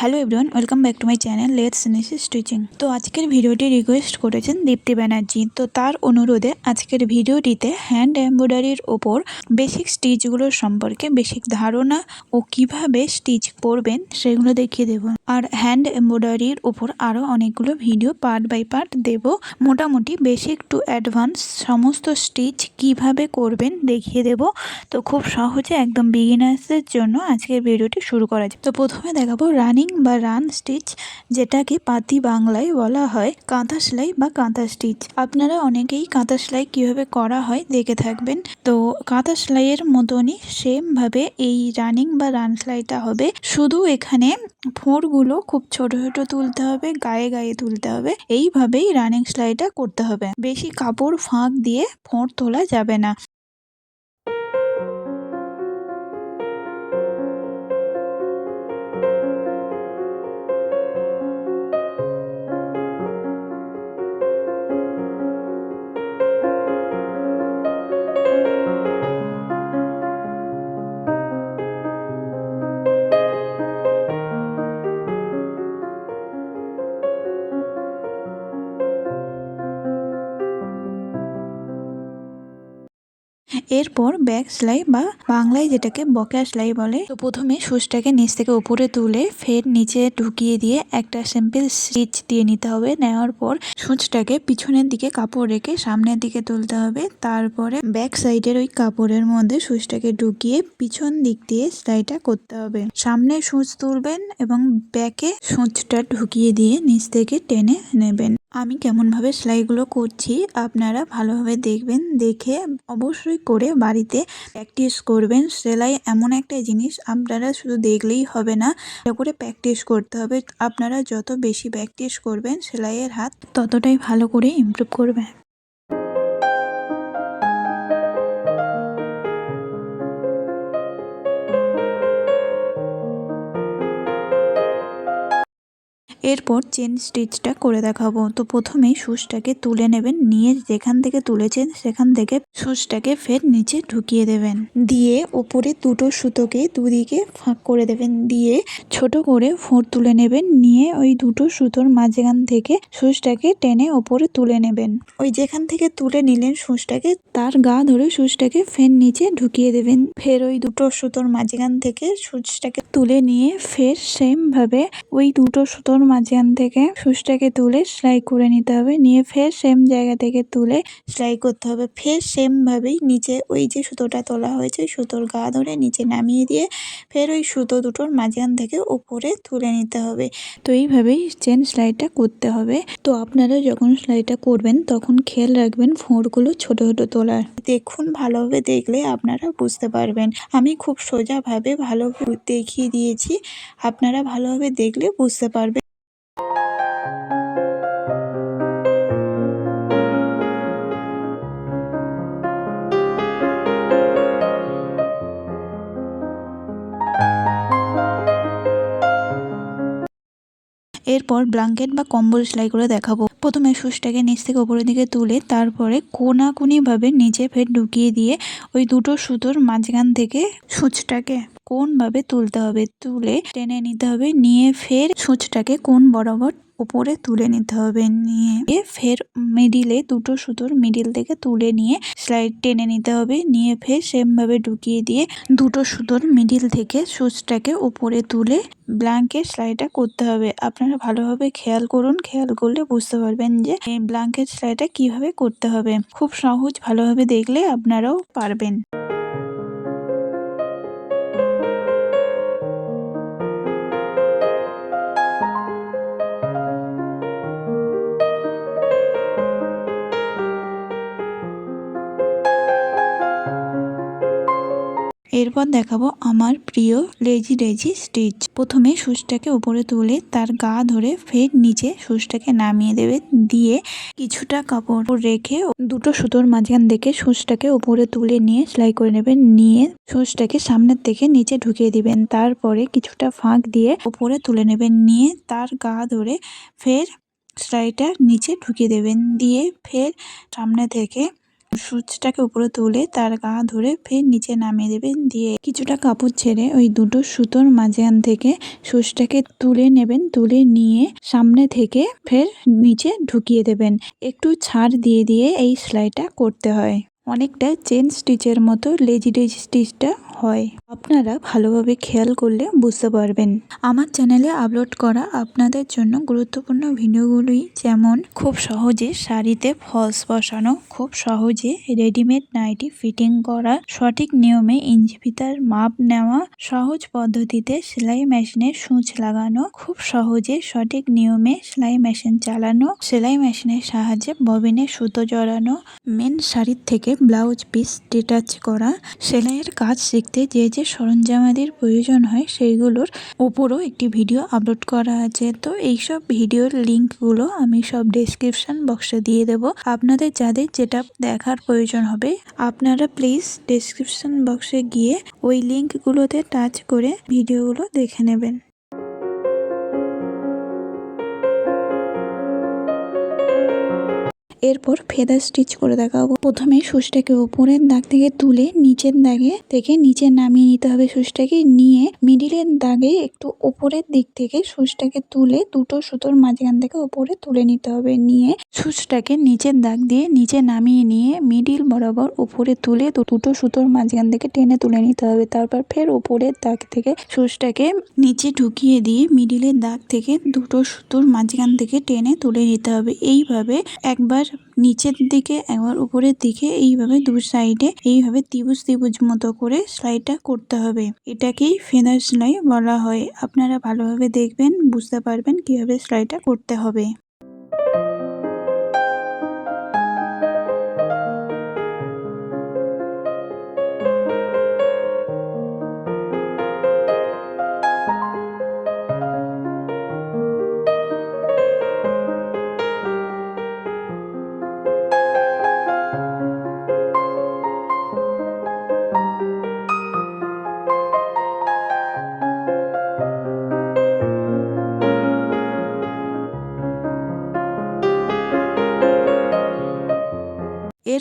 Hello everyone welcome back to my channel let's নিসি stitching তো আজকের ভিডিওটি রিকোয়েস্ট করেছেন দীপ্তি ব্যানার্জি। তো তার অনুরোধে আজকের ভিডিওটিতে হ্যান্ড এমব্রয়ডারির ওপর বেসিক স্টিচগুলোর সম্পর্কে বেসিক ধারণা ও কীভাবে স্টিচ করবেন সেগুলো দেখিয়ে দেব। আর হ্যান্ড এমব্রয়ডারির ওপর আরও অনেকগুলো ভিডিও পার্ট বাই পার্ট দেব। মোটামুটি বেসিক টু অ্যাডভান্স সমস্ত স্টিচ কীভাবে করবেন দেখিয়ে দেব। তো খুব সহজে একদম বিগিনার্সদের জন্য আজকের ভিডিওটি শুরু করা যায় তো প্রথমে দেখাবো রানিং বা রান স্টিচ, যেটাকে পাতি বাংলায় বলা হয় কাঁথা সেলাই বা কাঁথা স্টিচ। আপনারা অনেকেই কাঁথা সেলাই কীভাবে করা হয় দেখে থাকবেন। তো কাঁথা সেলাইয়ের মতনই সেমভাবে এই রানিং বা রান সেলাইটা হবে। শুধু এখানে ফোঁড়গুলো খুব ছোট ছোট তুলতে হবে, গায়ে গায়ে তুলতে হবে। এইভাবেই রানিং সেলাইটা করতে হবে। বেশি কাপড় ফাঁক দিয়ে ফোঁড় তোলা যাবে না। এরপর ব্যাক সেলাই বা বাংলায় যেটাকে বকেয়া সেলাই বলে, তো প্রথমে সুচটাকে নিচ থেকে উপরে তুলে ফের নিচে ঢুকিয়ে দিয়ে একটা সিম্পল স্টিচ দিয়ে নিতে হবে। নেওয়ার পর সুচটাকে পিছনের দিকে কাপড় রেখে সামনের দিকে তুলতে হবে। তারপরে ব্যাক সাইডের ওই কাপড়ের মধ্যে সুচটাকে ঢুকিয়ে পিছন দিক দিয়ে সেলাইটা করতে হবে। সামনে সুচ তুলবেন এবং ব্যাকে সুচটা ঢুকিয়ে দিয়ে নিচ থেকে টেনে নেবেন। আমি কেমনভাবে সেলাইগুলো করছি আপনারা ভালোভাবে দেখবেন, দেখে অবশ্যই করে বাড়িতে প্র্যাকটিস করবেন। সেলাই এমন একটা জিনিস আপনারা শুধু দেখলেই হবে না এটা করে প্র্যাকটিস করতে হবে। আপনারা যত বেশি প্র্যাকটিস করবেন, সেলাইয়ের হাত ততটাই ভালো করে ইমপ্রুভ করবে এরপর চেন স্টিচটা করে দেখাবো। তো প্রথমেই সুচটাকে তুলে নেবেন, নিয়ে যেখান থেকে তুলেছেন সেখান থেকে সুচটাকে ফের নিচে ঢুকিয়ে দেবেন। দিয়ে ওপরে দুটো সুতোকে দুদিকে ফাঁক করে দেবেন। দিয়ে ছোট করে ফোঁড় তুলে নেবেন। নিয়ে ওই দুটো সুতোর মাঝখান থেকে সুচটাকে টেনে ওপরে তুলে নেবেন। ওই যেখান থেকে তুলে নিলেন সুচটাকে, তার গা ধরে সুচটাকে ফের নিচে ঢুকিয়ে দেবেন। ফের ওই দুটো সুতোর মাঝখান থেকে সুচটাকে তুলে নিয়ে ফের সেম ভাবে ওই দুটো সুতোর মাঝখান থেকে সুচটাকে তুলে সেলাই করে নিতে হবে। নিয়ে ফের সেম জায়গা থেকে তুলে সেলাই করতে হবে। ফের সেম ভাবেই নিচে ওই যে সুতোটা তোলা হয়েছে সুতোর গা ধরে নিচে নামিয়ে দিয়ে ফের ওই সুতো দুটোর মাঝখান থেকে উপরে তুলে নিতে হবে। তো এইভাবেই চেন সেলাইটা করতে হবে। তো আপনারা যখন সেলাইটা করবেন, তখন খেয়াল রাখবেন ফোঁড়গুলো ছোট ছোট তোলার। দেখুন, ভালোভাবে দেখলে আপনারা বুঝতে পারবেন। আমি খুব সোজাভাবে ভালো দেখিয়ে দিয়েছি। আপনারা ভালোভাবে দেখলে বুঝতে পারবেন। এরপর ব্লাঙ্কেট বা কম্বল সেলাই করে দেখাবো। প্রথমে সুচটাকে নিচ থেকে ওপরের দিকে তুলে তারপরে কোনাকুনিভাবে নিচে ফের ঢুকিয়ে দিয়ে ওই দুটো সুতোর মাঝখান থেকে সুচটাকে কোনভাবে তুলতে হবে? তুলে টেনে নিতে হবে। নিয়ে ফের সুচটাকে কোন বরাবর উপরে তুলে নিতে হবে? নিয়ে ফের মিডিলে দুটো সুতোর মিডিল থেকে তুলে নিয়ে স্লাইড টেনে নিতে হবে। নিয়ে ফের সেমভাবে ঢুকিয়ে দিয়ে দুটো সুতোর মিডিল থেকে সুচটাকে উপরে তুলে ব্ল্যাঙ্কেট সেলাইটা করতে হবে। আপনারা ভালোভাবে খেয়াল করুন। খেয়াল করলে বুঝতে পারবেন যে ব্ল্যাঙ্কেট সেলাইটা কীভাবে করতে হবে। খুব সহজ ভালোভাবে দেখলে আপনারাও পারবেন। এরপর দেখাবো আমার প্রিয় লেজি লেজি স্টিচ। প্রথমে সুচটাকে উপরে তুলে তার গা ধরে ফের নিচে সুচটাকে নামিয়ে দেবে, দিয়ে কিছুটা কাপড় রেখে দুটো সুতোর মাঝখান থেকে সুচটাকে উপরে তুলে নিয়ে সেলাই করে নেবেন। নিয়ে সুচটাকে সামনের থেকে নিচে ঢুকিয়ে দিবেন। তারপরে কিছুটা ফাঁক দিয়ে উপরে তুলে নেবেন। নিয়ে তার গা ধরে ফের সেলাইটা নিচে ঢুকিয়ে দেবেন। দিয়ে ফের সামনে থেকে সুচটাকে উপরে তুলে তার গা ধরে ফের নিচে নামিয়ে দেবেন দিয়ে কিছুটা কাপড় ছেড়ে ওই দুটো সুতোর মাঝখান থেকে সুচটাকে তুলে নেবেন। তুলে নিয়ে সামনে থেকে ফের নিচে ঢুকিয়ে দেবেন। একটু ছাড় দিয়ে দিয়ে এই সেলাইটা করতে হয়। অনেকটা চেন স্টিচের মতো লেজি লেজি স্টিচটা হয়। আপনারা ভালোভাবে খেয়াল করলে বুঝতে পারবেন। আমার চ্যানেলে আপলোড করা আপনাদের জন্য গুরুত্বপূর্ণ ভিডিওগুলি যেমন খুব সহজে শাড়িতে ফলস বসানো, খুব সহজে রেডিমেড নাইটি ফিটিং করা, সঠিক নিয়মে ইঞ্চি ফিতার মাপ নেওয়া, সহজ পদ্ধতিতে সেলাই মেশিনে সূচ লাগানো, খুব সহজে সঠিক নিয়মে সেলাই মেশিন চালানো, সেলাই মেশিনের সাহায্যে ববিনে সুতো জড়ানো, মেন শাড়ির থেকে ব্লাউজ পিস ডিটাচ করা, সেলাইয়ের কাজ শিখতে যে যে সরঞ্জামাদির প্রয়োজন হয় সেইগুলোর উপরও একটি ভিডিও আপলোড করা আছে। তো এইসব ভিডিওর লিঙ্কগুলো আমি সব ডেসক্রিপশন বক্সে দিয়ে দেব। আপনাদের যাদের যেটা দেখার প্রয়োজন হবে, আপনারা প্লিজ ডেসক্রিপশন বক্সে গিয়ে ওই লিঙ্কগুলোতে টাচ করে ভিডিওগুলো দেখে নেবেন। এরপর ফেদার স্টিচ করে দেখাবো প্রথমে সুচটাকে উপরের দাগ থেকে তুলে নিচের দাগে থেকে নিচে নামিয়ে নিতে হবে সুচটাকে। নিয়ে মিডিলের দাগে একটু উপরের দিক থেকে সুচটাকে তুলে দুটো সুতোর মাঝখান থেকে উপরে তুলে নিতে হবে। নিয়ে সুচটাকে নিচের দাগ দিয়ে নিচে নামিয়ে নিয়ে মিডিল বরাবর উপরে তুলে দুটো সুতোর মাঝখান থেকে টেনে তুলে নিতে হবে। তারপর ফের উপরের দাগ থেকে সুচটাকে নিচে ঢুকিয়ে দিয়ে মিডিলের দাগ থেকে দুটো সুতোর মাঝখান থেকে টেনে তুলে নিতে হবে। এইভাবে একবার নিচের দিকে একবার উপরের দিকে এইভাবে দু সাইডে এইভাবে ত্রিভুজ ত্রিভুজ মতো করে সেলাইটা করতে হবে। এটাকেই ফেদার সেলাই বলা হয়। আপনারা ভালোভাবে দেখবেন, বুঝতে পারবেন কীভাবে সেলাইটা করতে হবে।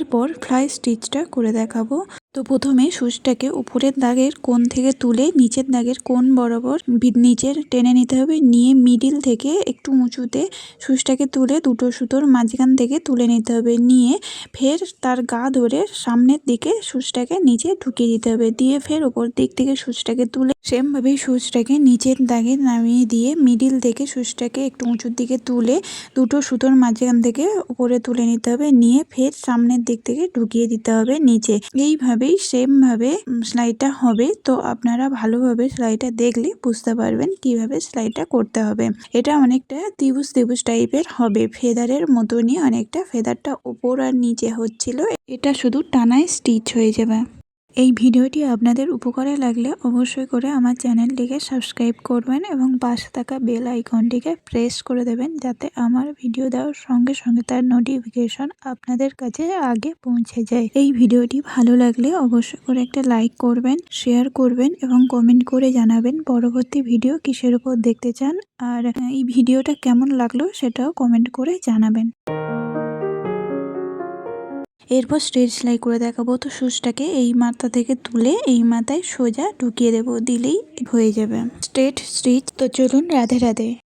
এরপর ফ্লাই স্টিচটা করে দেখাবো। তো প্রথমে সুচটাকে উপরের দাগের কোণ থেকে তুলে নিচের দাগের কোণ বরাবর নিচের টেনে নিতে হবে। নিয়ে মিডিল থেকে একটু উঁচুতে সুচটাকে তুলে দুটো সুতোর মাঝখান থেকে তুলে নিতে হবে। নিয়ে ফের তার গা ধরে সামনের দিকে সুচটাকে নিচে ঢুকিয়ে দিতে হবে। দিয়ে ফের ওপর দিক থেকে সুচটাকে তুলে সেমভাবেই সুচটাকে নিচের দাগে নামিয়ে দিয়ে মিডিল থেকে সুচটাকে একটু উঁচুর দিকে তুলে দুটো সুতোর মাঝখান থেকে উপরে তুলে নিতে হবে। নিয়ে ফের সামনের দিক থেকে ঢুকিয়ে দিতে হবে নিচে। এইভাবেই সেম ভাবে সেলাইটা হবে। তো আপনারা ভালোভাবে সেলাইটা দেখলে বুঝতে পারবেন কীভাবে সেলাইটা করতে হবে। এটা অনেকটা ত্রিভুজ ত্রিভুজ টাইপের হবে। ফেদারের মতনই অনেকটা। ফেদারটা উপর আর নিচে হচ্ছিল। এটা শুধু টানায় স্টিচ হয়ে যাবে। এই ভিডিওটি আপনাদের উপকারে লাগলে অবশ্যই করে আমার চ্যানেলটিকে সাবস্ক্রাইব করবেন এবং পাশে থাকা বেল আইকনটিকে প্রেস করে দেবেন যাতে আমার ভিডিও দেওয়ার সঙ্গে সঙ্গে তার নোটিফিকেশন আপনাদের কাছে আগে পৌঁছে যায়। এই ভিডিওটি ভালো লাগলে অবশ্যই করে একটা লাইক করবেন, শেয়ার করবেন এবং কমেন্ট করে জানাবেন পরবর্তী ভিডিও কিসের উপর দেখতে চান। আর এই ভিডিওটা কেমন লাগল সেটাও কমেন্ট করে জানাবেন। এরপর স্ট্রেট সেলাই করে দেখাবো। তো সুচটাকে এই মাথা থেকে তুলে এই মাথায় সোজা ঢুকিয়ে দেবো। দিলেই হয়ে যাবে। স্ট্রেট স্টিচ তো চলুন রাধে রাধে।